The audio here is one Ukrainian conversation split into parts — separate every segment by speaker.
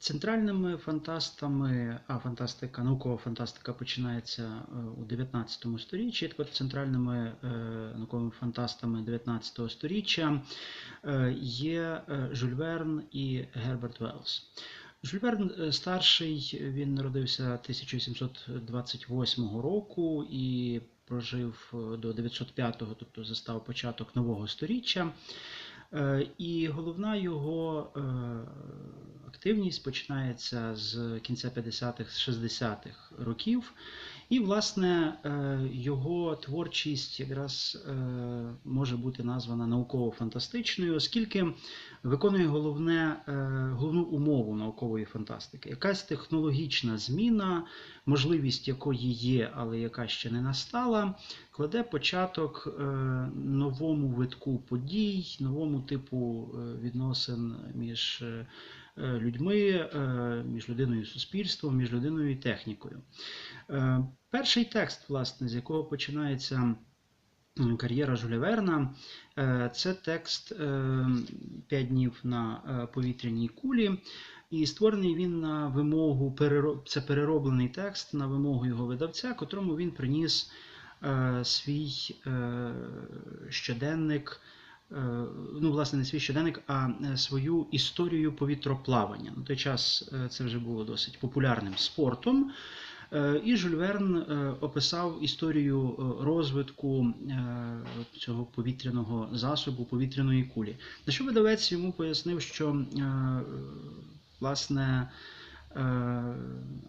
Speaker 1: Центральними фантастами, а фантастика, наукова фантастика починається е, у 19 сторіччі. Так от центральними е, науковими фантастами 19 сторіччя е, є Жюль Верн і Герберт Велс. Жюль Верн старший, він народився 1828 року і прожив до 905-го, тобто застав початок нового сторіччя. Е, І головна його е, активність починається з кінця 50-х, 60-х років. І, власне, е, його творчість якраз е, може бути названа науково-фантастичною, оскільки виконує головне, е, головну умову наукової фантастики. Якась технологічна зміна, можливість якої є, але яка ще не настала, кладе початок новому витку подій, новому типу відносин між людьми, е, між людиною і суспільством, між людиною і технікою. Е, Перший текст, власне, з якого починається кар'єра Жюля е, це текст е, «П'ять днів на е, повітряній кулі. І створений він на вимогу, це перероблений текст на вимогу його видавця, котрому він приніс е, свій е, щоденник. Е, Ну, власне, не свій щоденник, а е, свою історію повітроплавання. На той час е, це вже було досить популярним спортом. І Жюль Верн описав історію розвитку цього повітряного засобу, повітряної кулі. На що видавець йому пояснив, що власне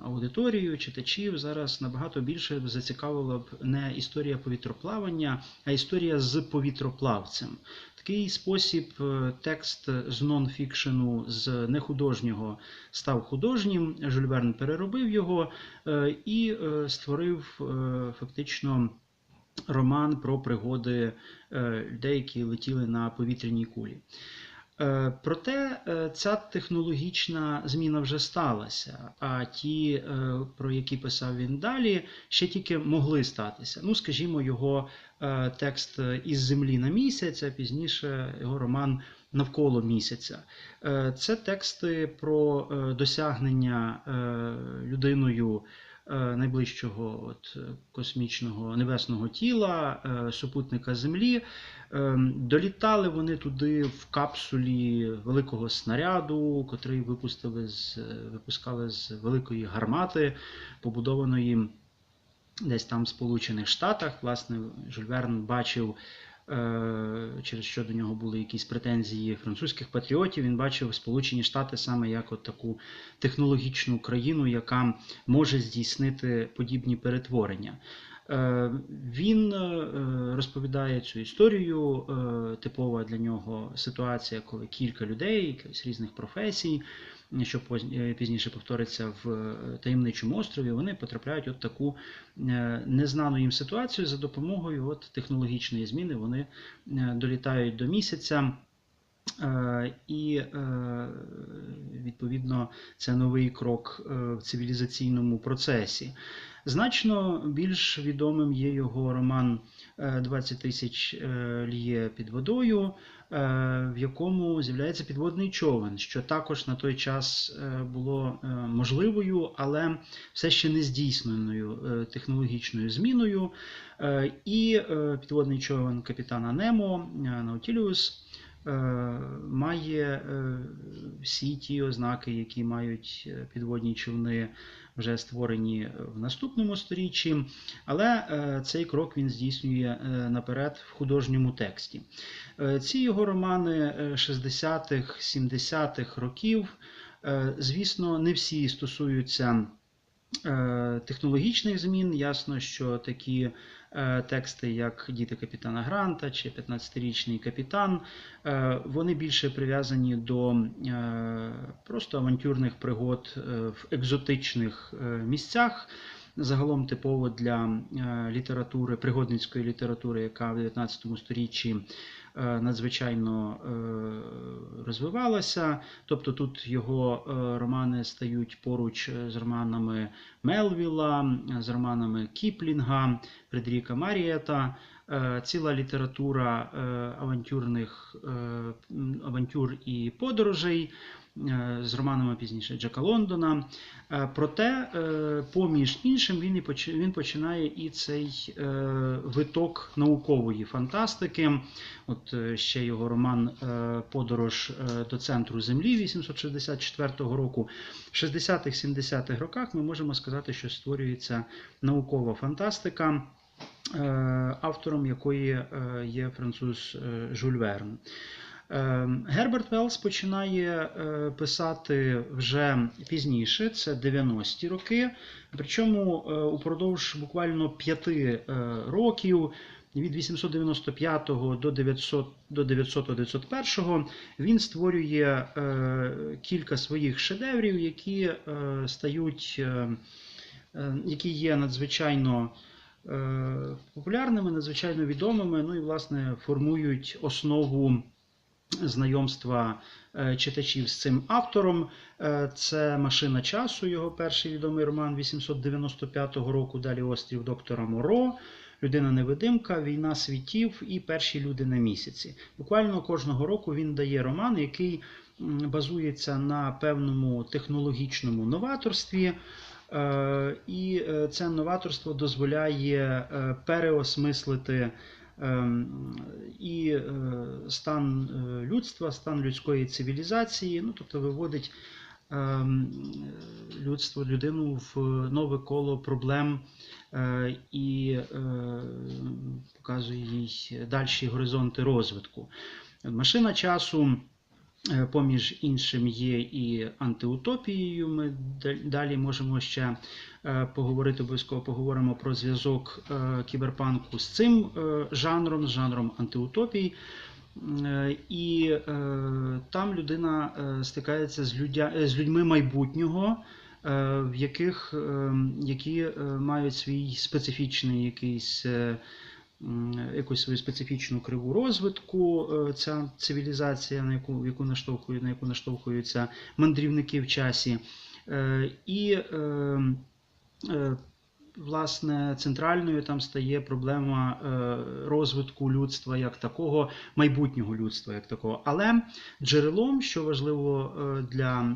Speaker 1: аудиторію, читачів зараз набагато більше зацікавила б не історія повітроплавання, а історія з повітроплавцем. Такий спосіб е, текст з нон-фікшену, з нехудожнього став художнім. Жюль Верн переробив його е, і е, створив е, фактично роман про пригоди е, людей, які летіли на повітряній кулі. Е, Проте е, ця технологічна зміна вже сталася, а ті, е, про які писав він далі, ще тільки могли статися. Ну, скажімо, його текст із землі на місяць, а пізніше його роман навколо місяця. Це тексти про досягнення людиною найближчого от, е, космічного небесного тіла, е, супутника Землі. Ем, Долітали вони туди в капсулі великого снаряду, котрий випустили з, е, випускали з великої гармати, побудованої десь там в Сполучених Штатах. Власне, Жюль Верн бачив, е, через що до нього були якісь претензії французьких патріотів. Він бачив Сполучені Штати саме як от таку технологічну країну, яка може здійснити подібні перетворення. Е, Він е, розповідає цю історію. е, Типова для нього ситуація, коли кілька людей, якихось різних професій, що е, пізніше повториться в е, таємничому острові, вони потрапляють от таку е, незнану їм ситуацію за допомогою от технологічної зміни. Вони долітають до місяця. І відповідно це новий крок в цивілізаційному процесі. Значно більш відомим є його роман е, «20 тисяч е, ліє під водою, е, в якому з'являється підводний човен, що також на той час е, було е, можливою, але все ще не здійсненою е, технологічною зміною. Е, І е, підводний човен капітана Немо е, Наутіліус е, має е, всі ті ознаки, які мають е, підводні човни, вже створені в наступному сторіччі, але е, цей крок він здійснює е, наперед в художньому тексті. Е, Ці його романи е, 60-х, 70-х років, е, звісно, не всі стосуються е, технологічних змін. Ясно, що такі е, тексти, як Діти капітана Гранта чи 15-річний капітан, е, вони більше прив'язані до е, просто авантюрних пригод е, в екзотичних е, місцях. Загалом типово для е, літератури, пригодницької літератури, яка в 19 сторіччі е, надзвичайно е, розвивалася. Тобто тут його е, романи стають поруч з романами Мелвіла, з романами Кіплінга, Фредеріка Марієта. Е, ціла література е, авантюрних е, авантюр і подорожей. З романами пізніше Джека Лондона. Проте, поміж іншим, він, починає і цей е, виток наукової фантастики. От е, ще його роман е, Подорож до центру Землі 864 року. В 60-х-70-х роках ми можемо сказати, що створюється наукова фантастика, автором якої е, є француз е, Жюль Верн. Е, Герберт Велс починає е, писати вже пізніше, це 90-ті роки. Причому е, упродовж буквально п'яти е, років, від 895 до 900 до 900-901 він створює е, кілька своїх шедеврів, які е, стають, е, е, які є надзвичайно е, популярними, надзвичайно відомими, ну і власне формують основу знайомства е, читачів з цим автором. Е, Це Машина часу, його перший відомий роман 895 року. Далі Острів доктора Моро, Людина-невидимка, Війна світів і Перші люди на місяці. Буквально кожного року він дає роман, який базується на певному технологічному новаторстві. Е, І е, це новаторство дозволяє е, переосмислити ем, і стан людства, стан людської цивілізації, ну тобто виводить ем, людство, людину в нове коло проблем і показує їй дальші горизонти розвитку. Машина часу. Е, Поміж іншим є і антиутопією. Ми дал- далі можемо ще е, поговорити, обов'язково поговоримо про зв'язок е, кіберпанку з цим жанром, з жанром антиутопій. Е, І там людина стикається з, людя, з людьми майбутнього, в яких, е, які мають свій специфічний якийсь. Якусь свою специфічну криву розвитку, е, ця цивілізація, на яку, яку наштовхують, на яку наштовхуються мандрівники в часі. Е, І е, е, власне центральною там стає проблема е, розвитку людства як такого, майбутнього людства як такого. Але джерелом, що важливо е, для е,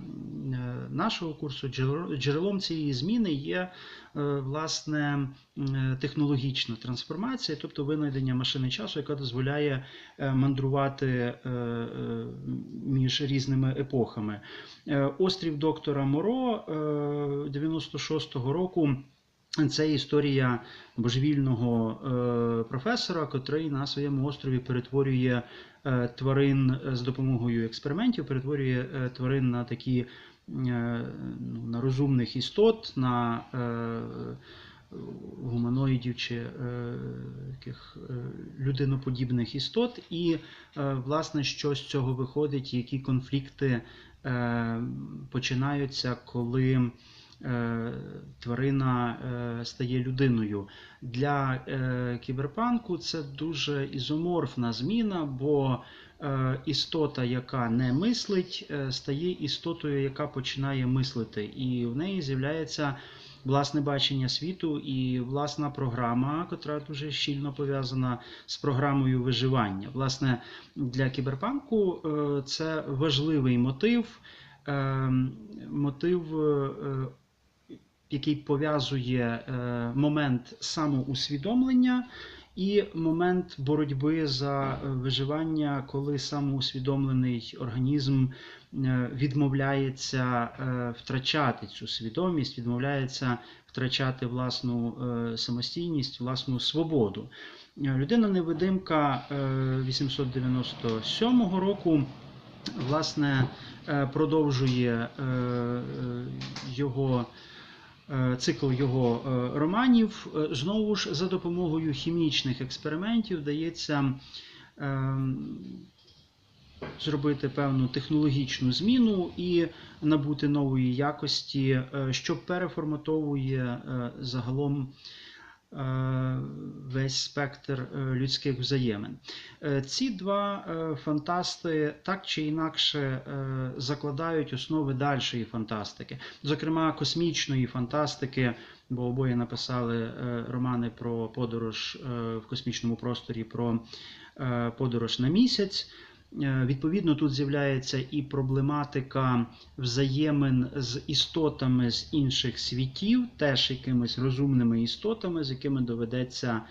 Speaker 1: нашого курсу, джерело- джерелом цієї зміни є власне технологічна трансформація, тобто винайдення машини часу, яка дозволяє мандрувати між різними епохами. Острів доктора Моро е, 96-го року. Це історія божевільного е, професора, котрий на своєму острові перетворює е, тварин з допомогою експериментів, перетворює е, тварин на такі е, ну, на розумних істот, на е, гуманоїдів чи е, таких е, людиноподібних істот, і е, власне що з цього виходить, які конфлікти е, починаються, коли е, тварина е, стає людиною. Для е, кіберпанку це дуже ізоморфна зміна, бо е, істота, яка не мислить, е, стає істотою, яка починає мислити, і в неї з'являється власне бачення світу і власна програма, котра дуже щільно пов'язана з програмою виживання. Власне, для кіберпанку е, це важливий мотив, е, мотив. Який пов'язує е, момент самоусвідомлення і момент боротьби за е, виживання, коли самоусвідомлений організм е, відмовляється втрачати цю свідомість, відмовляється втрачати власну самостійність, власну свободу. Людина-невидимка е, 897 року власне продовжує його. Е, Цикл його е, романів. Е, знову ж за допомогою хімічних експериментів вдається е, зробити певну технологічну зміну і набути нової якості, що переформатовує загалом весь спектр е, людських взаємин. Е, Ці два е, фантасти так чи інакше е, закладають основи дальшої фантастики, зокрема космічної фантастики, бо обоє написали е, романи про подорож е, в космічному просторі, про е, подорож на місяць. Е, Відповідно, тут з'являється і проблематика взаємин з істотами з інших світів, теж якимись розумними істотами, з якими доведеться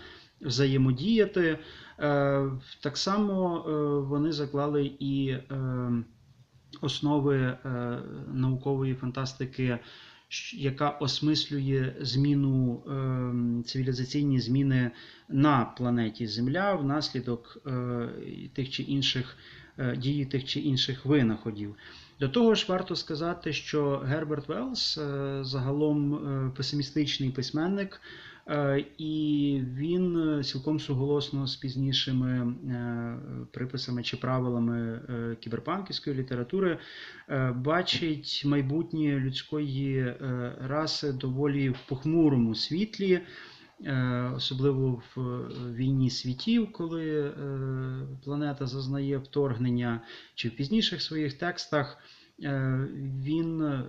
Speaker 1: взаємодіяти. Е, Так само е, вони заклали і основи наукової фантастики, яка осмислює зміну е, цивілізаційні зміни на планеті Земля внаслідок е, тих чи інших е, дії тих чи інших винаходів. До того ж, варто сказати, що Герберт Велс е, загалом песимістичний письменник, і він е, цілком суголосно з пізнішими е, приписами чи правилами е, кіберпанківської літератури е, бачить майбутнє людської е, раси доволі в похмурому світлі. Е, Особливо в е, війні світів, коли е, планета зазнає вторгнення, чи в пізніших своїх текстах е, він е,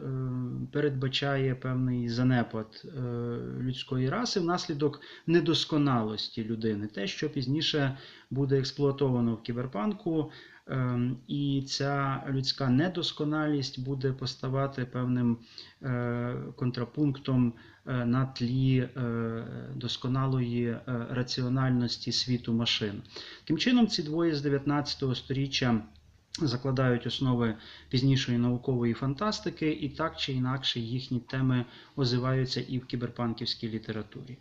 Speaker 1: передбачає певний занепад е, людської раси внаслідок недосконалості людини, те, що пізніше буде експлуатовано в кіберпанку, е, і ця людська недосконалість буде поставати певним е, контрапунктом е, на тлі е, досконалої е, раціональності світу машин. Таким чином, ці двоє з 19 століття закладають основи пізнішої наукової фантастики, і так чи інакше їхні теми озиваються і в кіберпанківській літературі.